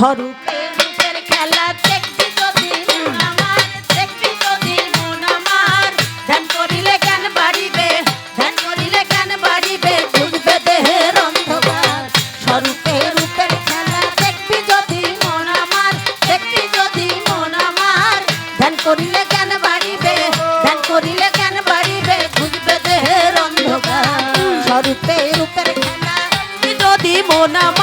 স্বরূপে। খেলা দেখবি যদি আমার, দেখবি যদি মন আমার। ধ্যান করিলে জ্ঞান বাড়িবে, ধ্যান করিলে জ্ঞান বাড়িবে বুঝবে দেহের অন্ধকার। স্বরূপে রূপের খেলা দেখবি যদি মন আমার, দেখবি যদি মন আমার। ধ্যান করিলে জ্ঞান বাড়িবে, ধ্যান করিলে জ্ঞান বাড়িবে বুঝবে দেহের অন্ধকার। স্বরূপে রূপের খেলা যদি মন আমার।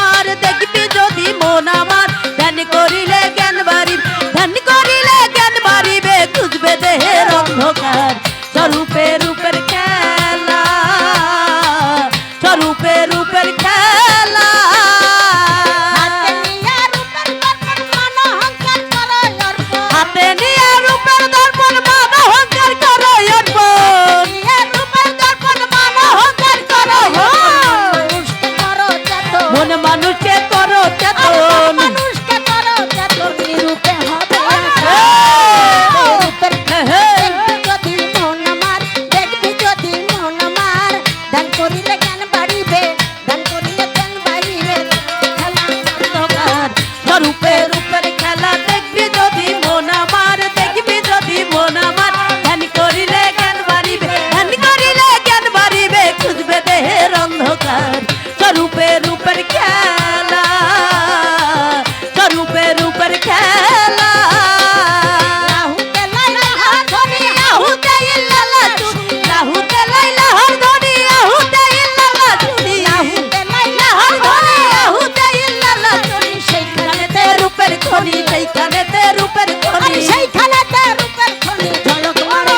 স্বরূপে খনি সেইখানেতে রূপের খনি সেইখানেতে রূপের খনি ঝলক মারে।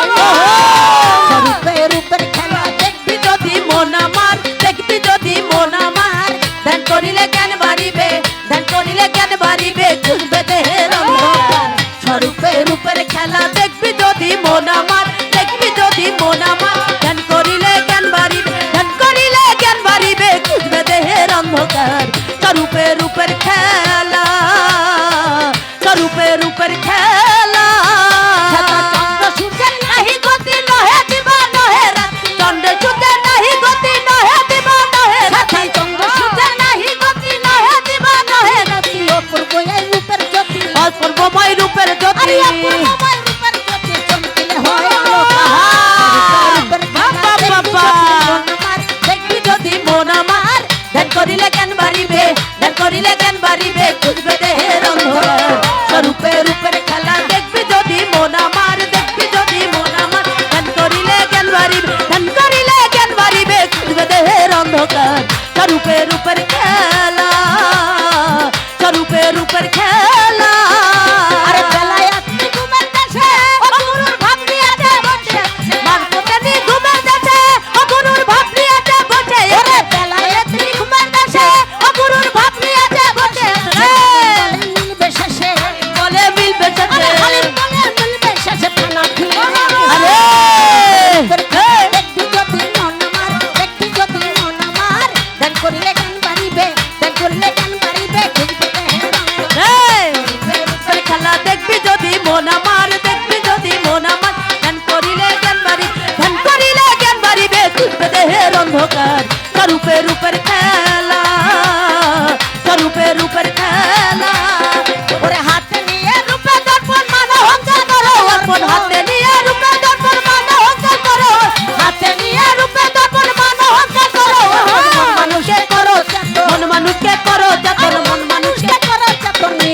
রূপে রূপের খেলা দেখবি যদি মন আমার দেখবি যদি মন আমার। ধ্যান করিলে জ্ঞান বাড়িবে ধ্যান করিলে জ্ঞান বাড়িবে খুঁজবে দেহের অন্ধকার। স্বরূপে রূপের খেলা দেখবি যদি মন আমার দেখবি যদি মন আমার। ধ্যান করিলে জ্ঞান বাড়িবে ধ্যান করিলে জ্ঞান বাড়িবে খুঁজবে দেহের অন্ধকার। স্বরূপে রূপের খেলা করিলে জ্ঞান বাড়িবে? ধ্যান করিলে জ্ঞান বাড়িবে? খুঁজবে দেহের অন্ধকার। স্বরূপে রূপের খেলা দেখবি যদি, মন আমার দেখবি যদি, মন আমার। ধ্যান করিলে জ্ঞান বাড়িবে? ধ্যান করিলে জ্ঞান বাড়িবে? খুঁজবে দেহের অন্ধকার। স্বরূপে রূপের খেলা, স্বরূপে রূপের খেলা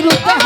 রূপা